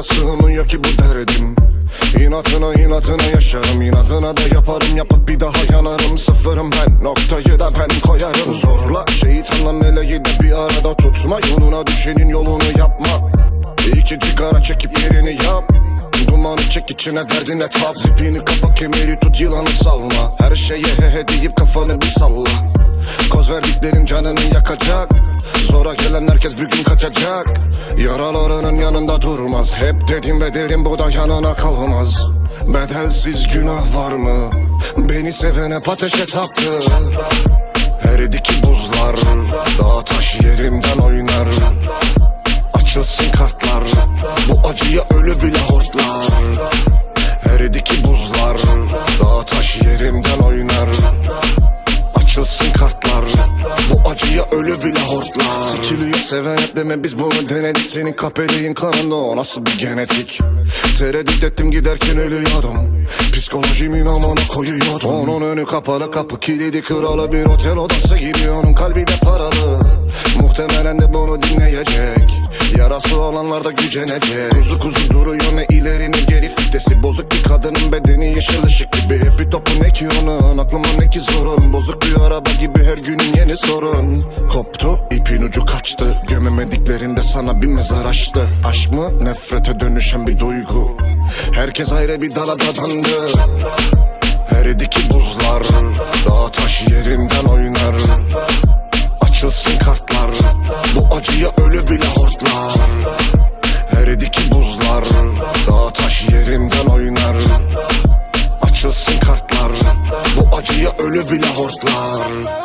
aklıma sığmıyor ki bu derdim. İnatına inatına yaşarım. İnatına da yaparım. Yapıp bir daha yanarım. Sıfırım ben. Noktayı da ben koyarım. Zorla şeytanla meleği de bir arada tutma. Yoluna düşenin yolunu yapma. İki cigara çekip yerini yap. Dumanı çek içine derdine tap. Zipini kapa kemeri tut yılanı salma. Her şeye he he deyip kafanı bir salla. Koz verdiklerin canını yakacak Zora gelen herkes bir gün kaçacak. Yaralarının yanında durmaz. Hep dedim ve derim bu da yanına kalmaz. Bedelsiz günah var mı? Beni sevene ateşe taktı Eridi ki buzlar Dağ taş yerinden oynar seven hep deme biz bunu denedik. Senin kapeliğin kanında o nasıl bir genetik? Tereddüt ettim giderken ölüyordum. Psikolojimin amına koyuyordum. Onun önü kapalı kapı kilidi kralı Bir otel odası gibi onun kalbi de paralı. Muhtemelen de bunu dinleyecek. Yarası olanlar da gücenecek. Kuzu kuzu duruyor ne ileri ne geri. Fitesi bozuk bir kadının bedeni yeşil ışık gibi. Hep bir topu ne ki onun? Aklıma ne ki zorun? Bozuk bir araba gibi her günün yeni sorun. Koptu kaçtı Gömemediklerinde sana bir mezar açtı. Aşk mı? Nefrete dönüşen bir duygu. Herkes ayrı bir dala dadandı. Eridi ki buzlar Dağ taş yerinden oynar. Açılsın kartlar Bu acıya ölü bile hortlar. Eridi ki buzlar Dağ taş yerinden oynar. Açılsın kartlar Bu acıya ölü bile hortlar.